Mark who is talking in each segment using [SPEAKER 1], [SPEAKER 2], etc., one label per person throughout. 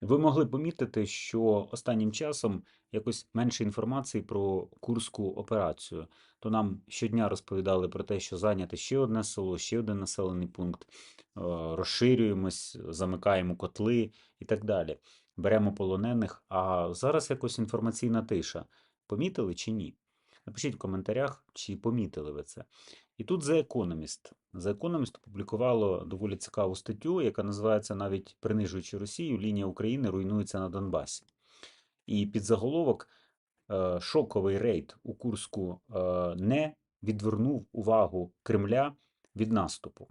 [SPEAKER 1] Ви могли помітити, що останнім часом якось менше інформації про Курську операцію. То нам щодня розповідали про те, що зайняте ще одне село, ще один населений пункт, е, розширюємось, замикаємо котли і так далі. Беремо полонених. А зараз якось інформаційна тиша. Помітили чи ні? Напишіть в коментарях, чи помітили ви це. І тут The Economist. The Economist опублікувало доволі цікаву статтю, яка називається навіть принижуючи Росію, лінія України руйнується на Донбасі. І під заголовок е, шоковий рейд у Курську е, не відвернув увагу Кремля від наступу.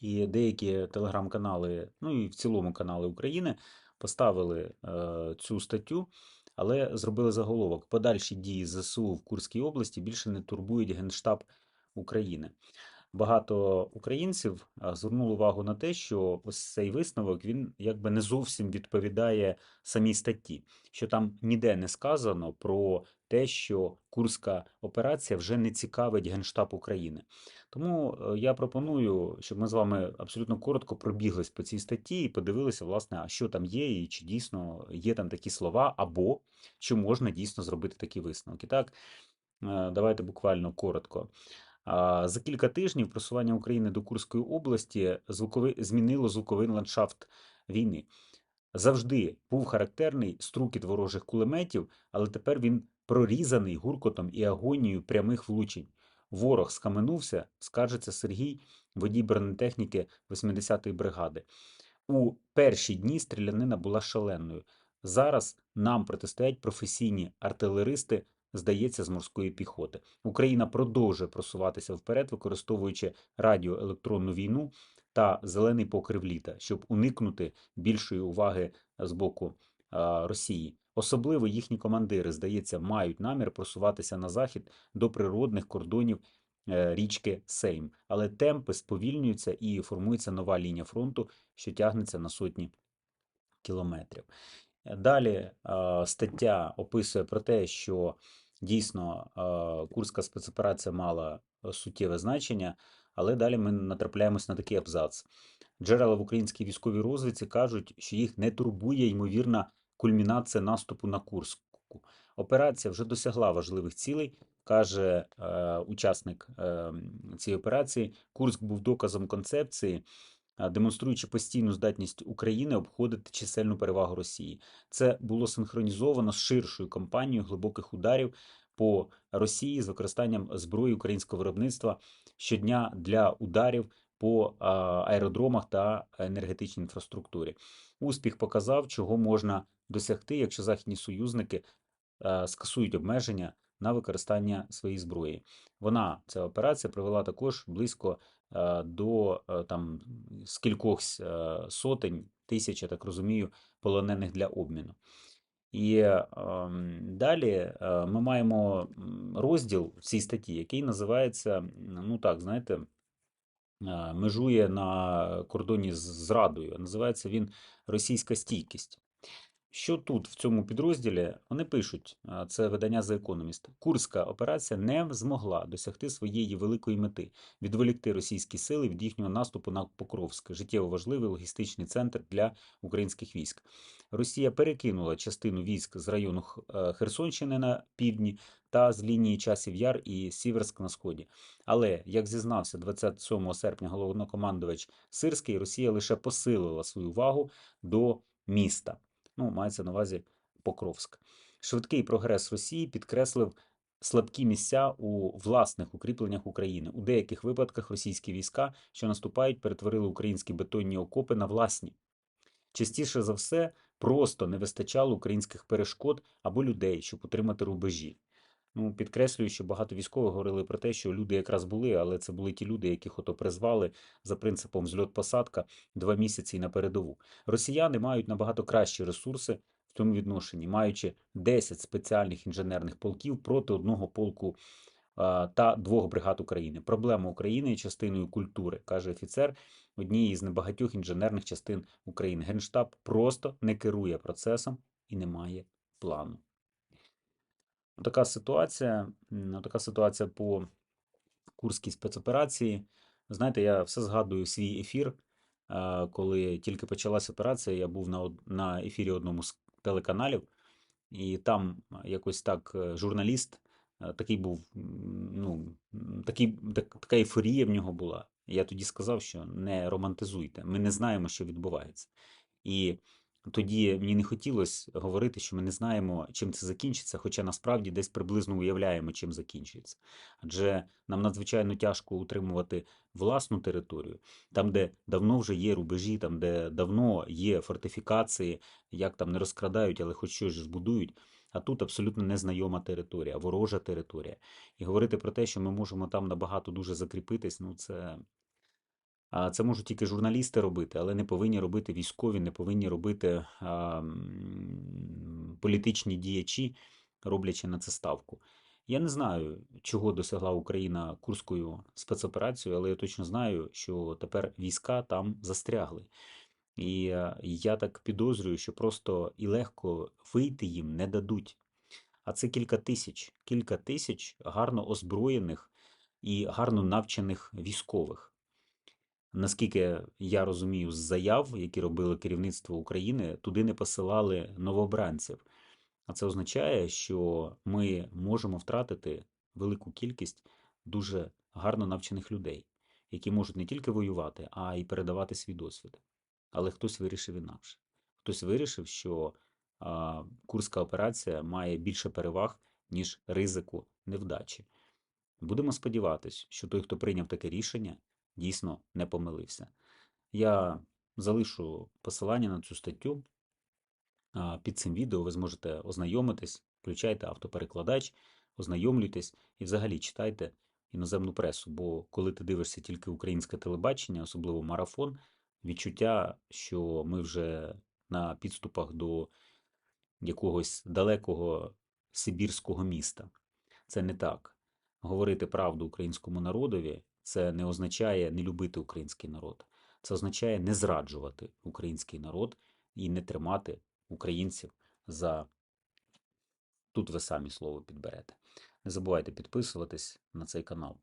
[SPEAKER 1] І деякі телеграм-канали, ну і в цілому канали України поставили е, цю статтю, але зробили заголовок: подальші дії ЗСУ в Курській області більше не турбують Генштаб України. Багато українців звернули увагу на те, що ось цей висновок він якби не зовсім відповідає самій статті, що там ніде не сказано про те, що Курська операція вже не цікавить Генштаб України. Тому е, я пропоную, щоб ми з вами абсолютно коротко пробіглись по цій статті і подивилися, власне, а що там є, і чи дійсно є там такі слова, або чи можна дійсно зробити такі висновки. Так, е, давайте буквально коротко. За кілька тижнів просування України до Курської області звуковий, змінило звуковий ландшафт війни. Завжди був характерний струкіт ворожих кулеметів, але тепер він прорізаний гуркотом і агонією прямих влучень. Ворог скаменувся, скаржиться Сергій, водій бронетехніки 80-ї бригади. У перші дні стрілянина була шаленою. Зараз нам протистоять професійні артилеристи, здається, з морської піхоти. Україна продовжує просуватися вперед, використовуючи радіоелектронну війну та зелений покрив літа, щоб уникнути більшої уваги з боку Росії. Особливо їхні командири, здається, мають намір просуватися на захід до природних кордонів е, річки Сейм, але темпи сповільнюються і формується нова лінія фронту, що тягнеться на сотні кілометрів. Далі стаття описує про те, що дійсно Курська спецоперація мала е, суттєве значення, але далі ми натрапляємось на такий абзац. Джерела в українській військовій розвідці кажуть, що їх не турбує ймовірна кульмінація наступу на Курську. Операція вже досягла важливих цілей, каже е, учасник е, цієї операції. Курськ був доказом концепції, демонструючи постійну здатність України обходити чисельну перевагу Росії. Це було синхронізовано з ширшою кампанією глибоких ударів по Росії з використанням зброї українського виробництва щодня для ударів по аеродромах та енергетичній інфраструктурі. Успіх показав, чого можна досягти, якщо західні союзники е, скасують обмеження на використання своєї зброї. Вона ця операція привела також близько е, до е, там скількох е, сотень тисяч, я так розумію, полонених для обміну. І е, далі е, ми маємо розділ в цій статті, який називається, ну так, знаєте, е, межує на кордоні з зрадою. Називається він Російська стійкість. Що тут в цьому підрозділі? Вони пишуть, це видання The Economist. Курська операція не змогла досягти своєї великої мети відволікти російські сили від їхнього наступу на Покровськ, життєво важливий логістичний центр для українських військ. Росія перекинула частину військ з району е, Херсонщини на півдні та з лінії часів Яр і Сіверськ на сході. Але, як зізнався 27 серпня головнокомандувач Сирський, Росія лише посилила свою увагу до міста. Ну, мається на увазі Покровськ. Швидкий прогрес Росії підкреслив слабкі місця у власних укріпленнях України. У деяких випадках російські війська, що наступають, перетворили українські бетонні окопи на власні. Частіше за все, просто не вистачало українських перешкод або людей, щоб утримати рубежі. Ну, підкреслюю, що багато військових говорили про те, що люди якраз були, але це були ті люди, яких ото призвали за принципом зльот-посадка два місяці на передову. Росіяни мають набагато кращі ресурси в цьому відношенні, маючи 10 спеціальних інженерних полків проти одного полку та двох бригад України. Проблема України є частиною культури, каже офіцер однієї з небагатьох інженерних частин України. Генштаб просто не керує процесом і не має плану. Така ситуація, така ситуація по Курській спецоперації. Знаєте, я все згадую свій ефір коли тільки почалася операція, я був на, на ефірі одному з телеканалів, і там якось так е, журналіст, е, такий був, ну, такий, так, така ейфорія в нього була. Я тоді сказав, що не романтизуйте, ми не знаємо, що відбувається. І тоді мені не хотілося говорити, що ми не знаємо, чим це закінчиться, хоча насправді десь приблизно уявляємо, чим закінчується. Адже нам надзвичайно тяжко утримувати власну територію, там, де давно вже є рубежі, там, де давно є фортифікації, як там не розкрадають, але хоч щось збудують. А тут абсолютно незнайома територія, ворожа територія. І говорити про те, що ми можемо там набагато дуже закріпитись, ну це. А це можуть тільки журналісти робити, але не повинні робити військові, не повинні робити політичні діячі, роблячи на це ставку. Я не знаю, чого досягла Україна Курською спецоперацією, але я точно знаю, що тепер війська там застрягли. І е, я так підозрюю, що просто і легко вийти їм не дадуть. А це кілька тисяч, кілька тисяч гарно озброєних і гарно навчених військових. Наскільки я розумію, з заяв, які робили керівництво України, туди не посилали новобранців. А це означає, що ми можемо втратити велику кількість дуже гарно навчених людей, які можуть не тільки воювати, а й передавати свій досвід. Але хтось вирішив інакше. Хтось вирішив, що а, Курська операція має більше переваг, ніж ризику невдачі. Будемо сподіватися, що той, хто прийняв таке рішення, дійсно не помилився. Я залишу посилання на цю статтю. Під цим відео ви зможете ознайомитись, включайте автоперекладач, ознайомлюйтесь і взагалі читайте іноземну пресу. Бо коли ти дивишся тільки українське телебачення, особливо марафон, відчуття, що ми вже на підступах до якогось далекого сибірського міста. Це не так. Говорити правду українському народові це не означає не любити український народ. Це означає не зраджувати український народ і не тримати українців за тут ви самі слово підберете. Не забувайте підписуватись на цей канал.